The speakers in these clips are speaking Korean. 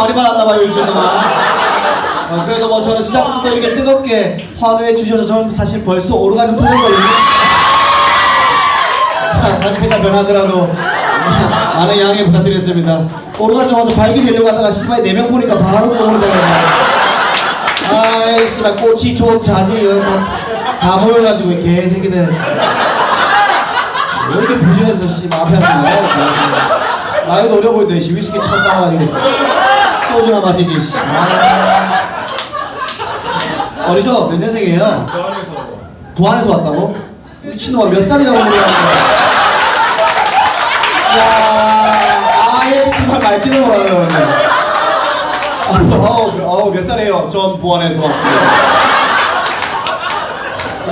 많이 받았나봐요 일주일 동안. 어, 그래도 뭐 저는 시작부터 또 이렇게 뜨겁게 환호해 주셔서 저는 사실 벌써 오르가즘 터졌거든요. 다시 생각 변하더라도. 많은 양해 부탁드리겠습니다. 오르가즘 와서 발기 되려고 하다가 씨발 4명 보니까 바로 꼬르더라고요. 아이 씨발 꽃이 좋자지. 다, 다 모여가지고 이 개새끼들 왜 이렇게 부진해서 씨발 앞에 하시나요? 나이도 어려 보이는데 씨 위스키 처음 따라가지고 소주나 마시지 씨. 아. 어리죠? 몇 년생이에요? 부안에서 왔다고? 미친놈아 몇 살이라고 그러는 야 아예 씨발 말귀를 몰라요 어우 몇 살이에요? 전 부안에서 왔습니다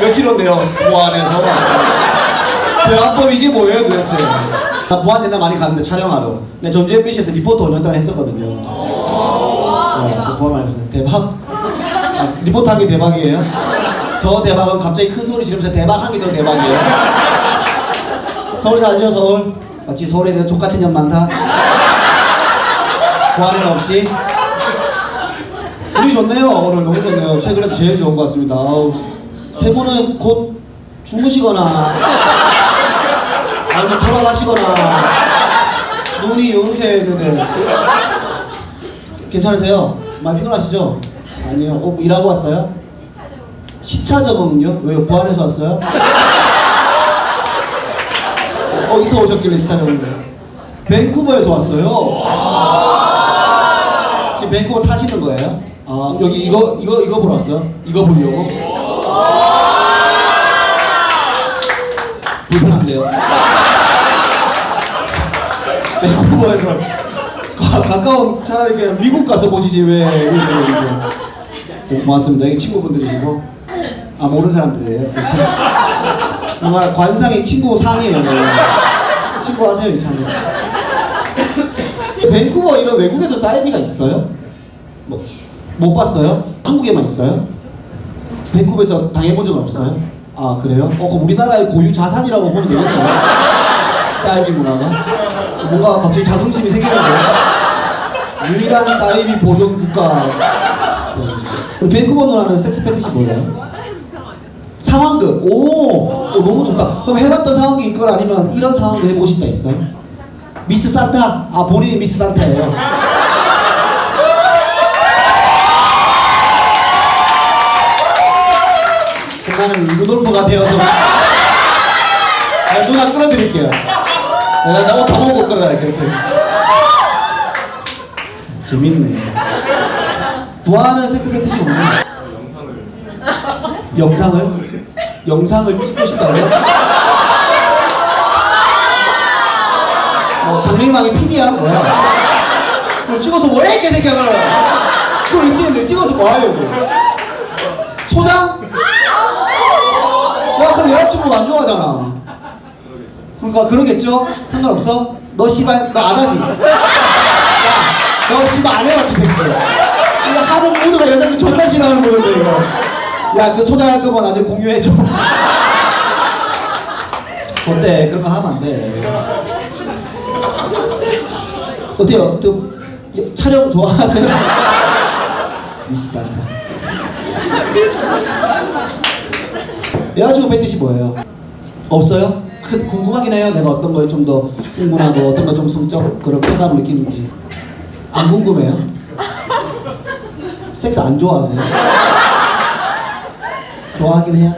몇 킬로인데요? 부안에서 왔습니다 대화법 이게 뭐예요 도대체? 나 부안 옛날 많이 갔는데 촬영하러. 내 전주 MBC에서 리포터 5년 동안 했었거든요. 네, 그 부안 많이 갔어요. 대박. 아, 리포터 한게 대박이에요? 더 대박은 갑자기 큰 소리 지르면서 대박 한게더 대박이에요. 서울 살죠 서울? 마치 서울에 내가 족같은 년 많다. 부안에는 없이. 우리 좋네요 오늘 너무 좋네요. 최근에도 제일 좋은 것 같습니다. 아우, 세 분은 곧 주무시거나 아니면 돌아가시거나 눈이 이렇게 했는데 괜찮으세요? 많이 피곤하시죠? 아니요. 어, 뭐 일하고 왔어요? 시차 적응은요? 왜요? 부안에서 왔어요? 어, 어디서 오셨길래 시차 적응을? 밴쿠버에서 왔어요. 지금 밴쿠버 사시는 거예요? 아 여기 이거 이거 이거 보러 왔어요? 이거 보려고? 불편한데요. 밴쿠버에서 가, 가까운 차라리 그냥 미국 가서 보시지 왜 이렇게 이렇게. 고맙습니다. 여기 친구분들이시고 아 모르는 사람들이에요. 뭔가 관상이 친구 상이에요. 네. 친구 하세요 이참에. 밴쿠버 이런 외국에도 사이비가 있어요? 뭐, 못 봤어요? 한국에만 있어요? 밴쿠버에서 당해본 적은 없어요? 아 그래요? 어 그럼 우리나라의 고유 자산이라고 보면 되겠네요 사이비 문화가 뭔가 갑자기 자긍심이 생기는데. 유일한 사이비 보존 국가. 그럼 밴쿠버 누나는 섹스 패티시 뭐예요? 상황극. 오, 오 너무 좋다. 그럼 해봤던 상황극 있거나 아니면 이런 상황극 해보고 싶다 있어요? 미스 산타. 아 본인이 미스 산타예요. 나는 루돌프가 되어서 아, 누나 끌어드릴게요 내가 나옷 다 먹고 끌어갈게 이렇게 재밌네 부하는 섹스 패티시 없네 영상을 영상을 찍고 싶다고요? 뭐 장래희망의 PD야 뭐야? 그럼 찍어서 뭐해 개새끼야 그럼? 그걸 찍는데 찍어서 뭐 하려고? 소장? 야 그럼 여자친구 안 좋아하잖아. 그러니까 그러겠죠? 상관없어? 너 씨발 너 안 하지? 야, 너 씨발 안 해봤지 섹스? 이거 하는 모두가 여자들 존나 싫어하는 모드인데 이거. 야그 소장할 거면 나중에 공유해줘. 좋대 그런 거 하면 안 돼. 어때요? 또 예, 촬영 좋아하세요? 미스 산타. 여자친구 팬티시 뭐예요? 없어요? 큰 궁금하긴 해요. 내가 어떤 거에 좀 더 흥분하고 어떤 거좀 성적 그런 쾌감을 느끼는지 안 궁금해요? 섹스 안 좋아하세요? 좋아하긴 해요.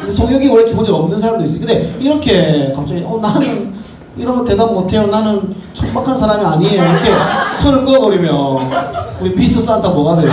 근데 성욕이 원래 기본적으로 없는 사람도 있어요. 근데 이렇게 갑자기 어 나는 이런 거 대답 못해요. 나는 척박한 사람이 아니에요. 이렇게 선을 그어버리면 우리 미스 산타 뭐가 돼요?